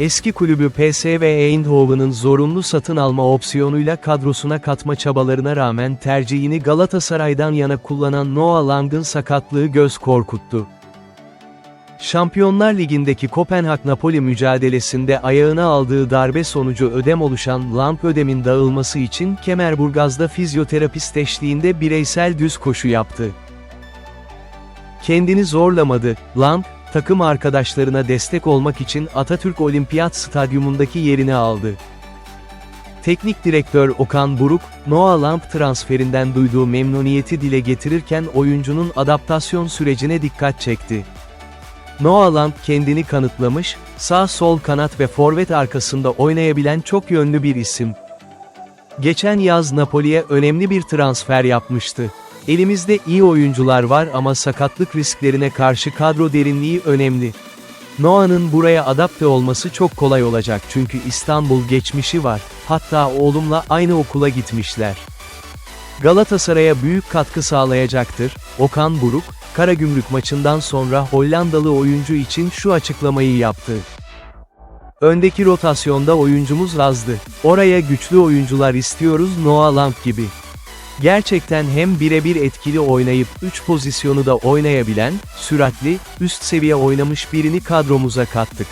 Eski kulübü PSV Eindhoven'ın zorunlu satın alma opsiyonuyla kadrosuna katma çabalarına rağmen tercihini Galatasaray'dan yana kullanan Noah Lang'ın sakatlığı göz korkuttu. Şampiyonlar Ligi'ndeki Kopenhag-Napoli mücadelesinde ayağına aldığı darbe sonucu ödem oluşan Lamp ödemin dağılması için Kemerburgaz'da fizyoterapist eşliğinde bireysel düz koşu yaptı. Kendini zorlamadı, Lamp, takım arkadaşlarına destek olmak için Atatürk Olimpiyat Stadyumundaki yerini aldı. Teknik direktör Okan Buruk, Noah Lamp transferinden duyduğu memnuniyeti dile getirirken oyuncunun adaptasyon sürecine dikkat çekti. Noah Lamp kendini kanıtlamış, sağ sol kanat ve forvet arkasında oynayabilen çok yönlü bir isim. Geçen yaz Napoli'ye önemli bir transfer yapmıştı. Elimizde iyi oyuncular var ama sakatlık risklerine karşı kadro derinliği önemli. Noah'nın buraya adapte olması çok kolay olacak çünkü İstanbul geçmişi var, hatta oğlumla aynı okula gitmişler. Galatasaray'a büyük katkı sağlayacaktır, Okan Buruk, Karagümrük maçından sonra Hollandalı oyuncu için şu açıklamayı yaptı. Öndeki rotasyonda oyuncumuz azdı. Oraya güçlü oyuncular istiyoruz Noah Lang gibi. Gerçekten hem birebir etkili oynayıp 3 pozisyonu da oynayabilen, süratli, üst seviye oynamış birini kadromuza kattık.